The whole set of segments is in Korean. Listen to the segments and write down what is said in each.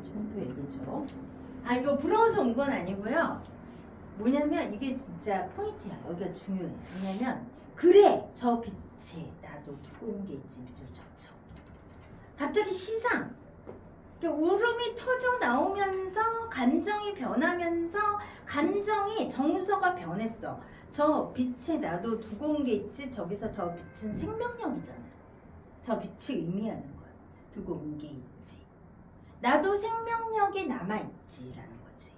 또 얘기죠. 아 이거 부러워서 온 건 아니고요. 뭐냐면 이게 진짜 포인트야. 여기가 중요해. 뭐냐면 그래 저 빛에 나도 두고 온 게 있지 미주저저. 갑자기 시상. 울음이 터져 나오면서 감정이 변하면서 감정이 정서가 변했어. 저 빛에 나도 두고 온 게 있지. 저기서 저 빛은 생명력이잖아. 저 빛이 의미하는 거야. 두고 온 게 있지. 나도 생명력이 남아 있지라는 거지.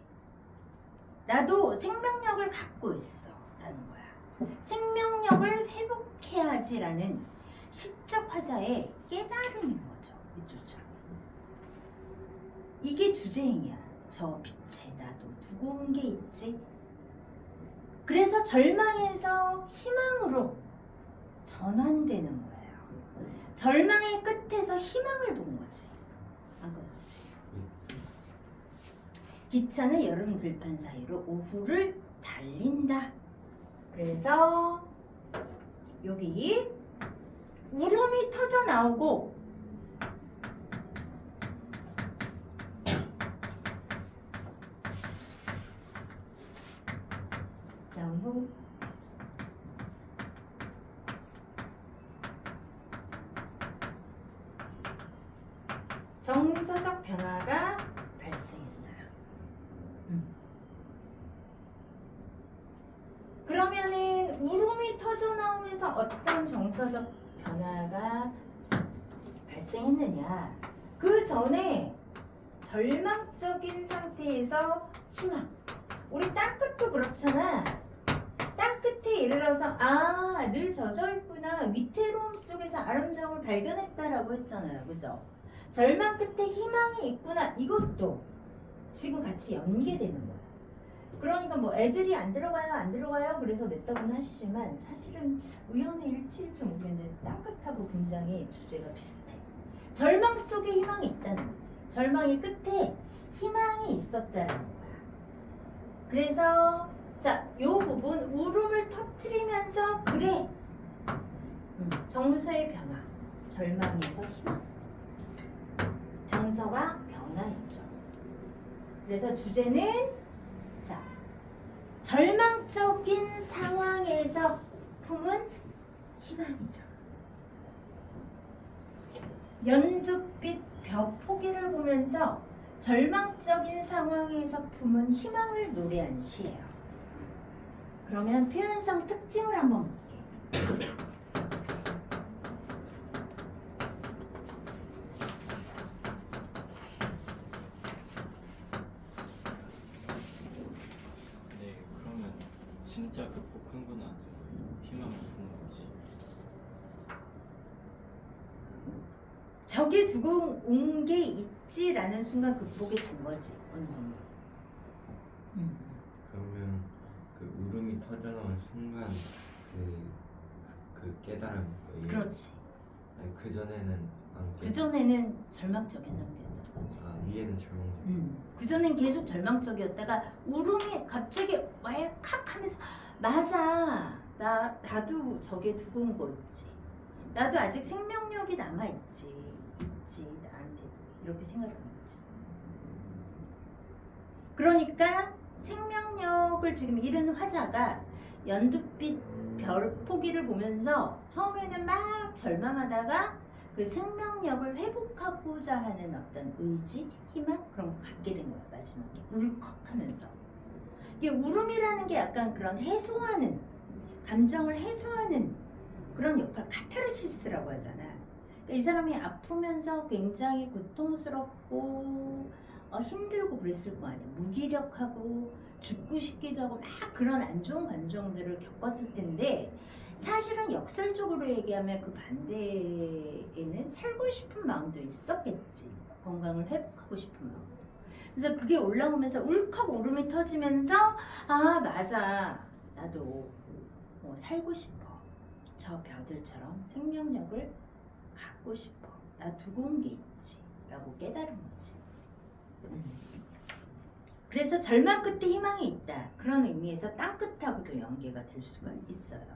나도 생명력을 갖고 있어라는 거야. 생명력을 회복해야지라는 시적 화자의 깨달음인 거죠. 이주죠. 이게 주제행이야. 저 빛에 나도 두고 온 게 있지. 그래서 절망에서 희망으로 전환되는 거예요. 절망의 끝에서 희망을 본 거지. 안 거졌지. 기차는 여름 들판 사이로 오후를 달린다. 그래서 여기 울음이 터져 나오고 후 정서적 변화가 발생했어요. 음. 그러면은 나오면서 어떤 정서적 변화가 발생했느냐? 그 전에 절망적인 상태에서 희망. 우리 땅끝도 그렇잖아. 땅끝에 이르러서 아, 늘 젖어 있구나. 위태로움 속에서 아름다움을 발견했다라고 했잖아요. 그죠? 절망 끝에 희망이 있구나. 이것도 지금 같이 연계되는 거야. 그러니까 뭐 애들이 안 들어가요, 안 들어가요. 그래서 냈다고는 하시지만 사실은 우연의 일치일지 모르겠는데 땅끝하고 굉장히 주제가 비슷해. 절망 속에 희망이 있다는 거지. 절망의 끝에 희망이 있었다는 거야. 그래서 자, 요 부분 울음을 터트리면서 그래. 음, 정서의 변화, 절망에서 희망. 정서가 변화했죠. 그래서 주제는 자 절망적인 상황에서 품은 희망이죠. 연두빛 벼 포기를 보면서 절망적인 상황에서 품은 희망을 노래한 시예요. 그러면 표현성 특징을 한번 볼게요. 네, 그러면 진짜 극복한 건 아니고요. 희망을 주는 거지. 저기 두고 온 게 있지라는 순간 극복이 된 거지 어느 정도. 음. 그러면 그 울음이 터져 나온 순간 그, 그, 그 깨달음 그 그렇지. 아니, 그 전에는 안 깨. 그 전에는 절망적인 상태였던 거지. 아 위에는 절망적. 음. 그 전엔 계속 절망적이었다가 울음이 갑자기 왈칵하면서 맞아. 나 나도 저게 두고 온거 있지. 나도 아직 생명력이 남아 있지. 있지 나한테도 이렇게 생각하는 거지. 그러니까 생명력을 지금 잃은 화자가 연두빛 별 포기를 보면서 처음에는 막 절망하다가 그 생명력을 회복하고자 하는 어떤 의지, 희망 그런 거 갖게 된 거야 마지막에 울컥하면서 이게 울음이라는 게 약간 그런 해소하는 감정을 해소하는 그런 역할 카타르시스라고 하잖아. 그러니까 이 사람이 아프면서 굉장히 고통스럽고 어, 힘들고 그랬을 거 아니야. 무기력하고 죽고 싶기도 하고 막 그런 안 좋은 감정들을 겪었을 텐데 사실은 역설적으로 얘기하면 그 반대에는 살고 싶은 마음도 있었겠지. 건강을 회복하고 싶은 마음. 그래서 그게 올라오면서 울컥 울음이 터지면서 아 맞아 나도 어, 살고 싶어 저 벼들처럼 생명력을 갖고 싶어 나 두고 온 게 있지 라고 깨달은 거지 음. 그래서 절망 끝에 희망이 있다 그런 의미에서 땅 끝하고도 연계가 될 수가 있어요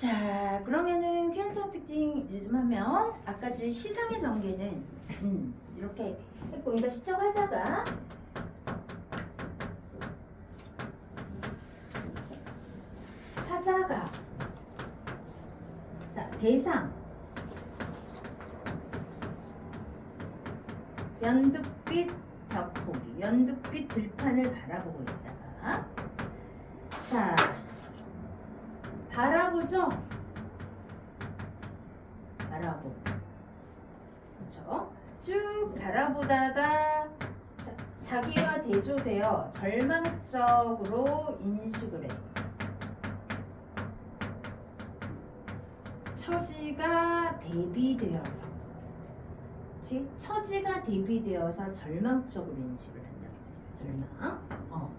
자, 그러면은 편성 특징 이제 좀 하면 아까 제 시상의 전개는 음, 이렇게 했고 그러니까 시적 화자가. 화자가. 자 대상. 연두빛 벽보기 연두빛 들판을 바라보고 있다가. 자 바라보죠? 바라보. 그렇죠 쭉 바라보다가 자, 자기와 대조되어 절망적으로 인식을 해. 처지가 대비되어서 그치? 처지가 대비되어서 절망적으로 인식을 한다. 절망. 어.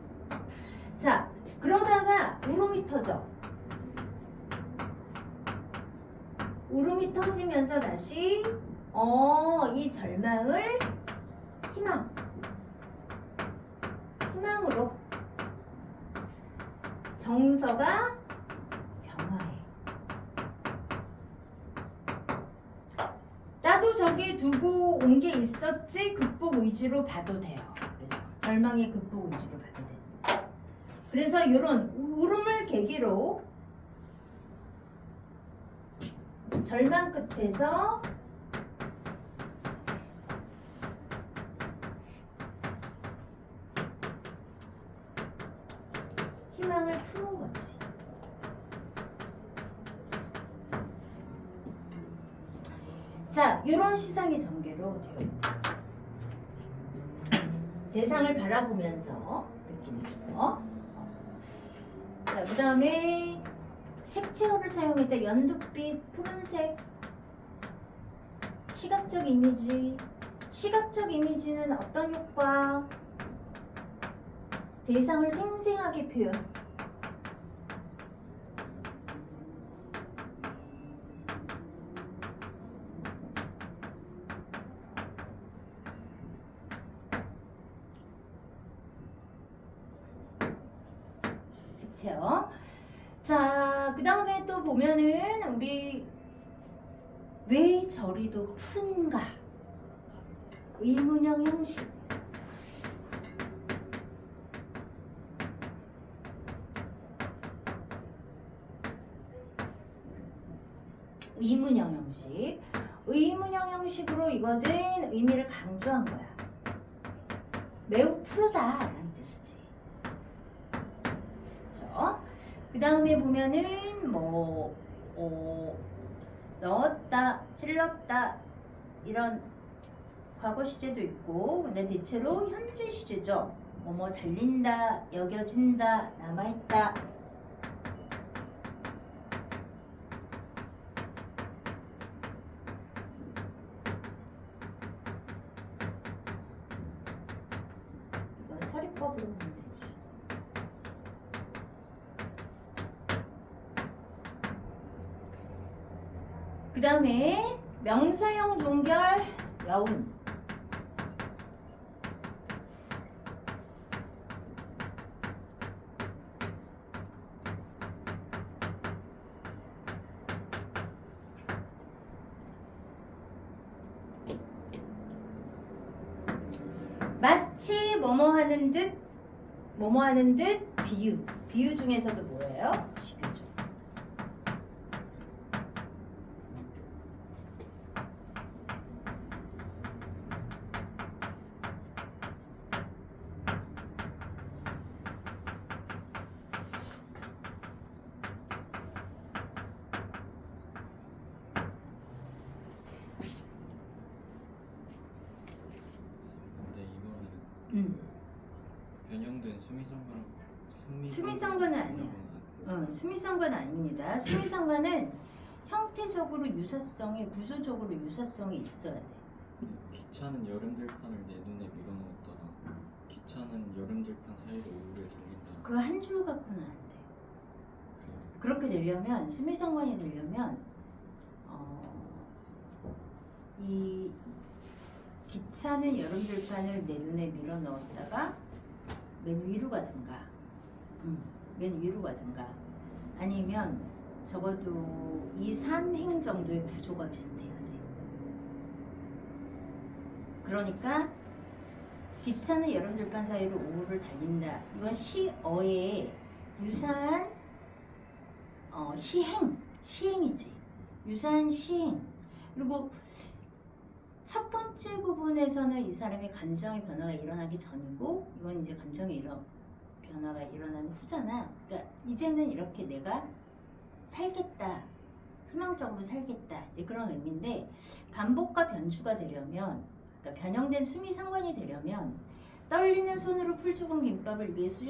자 그러다가 울음이 터져 울음이 터지면서 다시 어, 이 절망을 희망. 희망으로. 정서가 변화해. 나도 저기 두고 온 게 있었지? 극복 의지로 봐도 돼요. 그래서 절망의 극복 의지로 봐도 돼요 그래서 이런 울음을 계기로 절망 끝에서 희망을 푸는 거지. 자, 이런 시상의 전개로 되어. 대상을 바라보면서 느끼는 거. 자, 그 다음에 색채어를 사용했다. 연두빛, 푸른색, 시각적 이미지. 시각적 이미지는 어떤 효과? 대상을 생생하게 표현. 색채요. 자, 그 다음에 또 보면은 우리 왜 저리도 푸른가? 의문형 형식. 의문형 형식. 의문형 형식으로 이거는 의미를 강조한 거야. 매우 푸르다라는 뜻이지. 그렇죠? 그 다음에 보면은 뭐 어, 넣었다, 찔렀다 이런 과거 시제도 있고, 근데 대체로 현재 시제죠. 뭐뭐 달린다, 여겨진다, 남아있다. 그 다음에 명사형 종결 여운. 마치 뭐뭐 하는 듯 뭐뭐 하는 듯 비유 비유 중에서도 뭐예요? 시비죠. 근데 음. 변형된 수미상관 수미 수미상관은 아니야. 어, 수미상관 아닙니다. 수미상관은 형태적으로 유사성이 구조적으로 유사성이 있어야 돼. 기차는 여름 들판을 내 눈에 밀어넣었다가 기차는 여름 들판 사이로 우울에 달린다. 그한줄 갖고는 안 돼. 그래요. 그렇게 되려면 수미상관이 되려면 어, 이 기차는 여름 들판을 내 눈에 밀어 넣었다가 맨 위로 가든가, 음, 맨 위로 가든가, 아니면 적어도 2, 3행 정도의 구조가 비슷해야 돼. 그러니까 기차는 여름 들판 사이로 오후를 달린다. 이건 시어의 유사한 어, 시행, 시행이지. 유사한 시행. 그리고 첫 번째 부분에서는 이 사람의 감정의 변화가 일어나기 전이고 이건 이제 감정의 일어, 변화가 일어나는 후잖아. 그러니까 이제는 이렇게 내가 살겠다. 희망적으로 살겠다. 그런 의미인데 반복과 변주가 되려면 그러니까 변형된 숨이 상관이 되려면 떨리는 손으로 풀 죽은 김밥을 위에 수저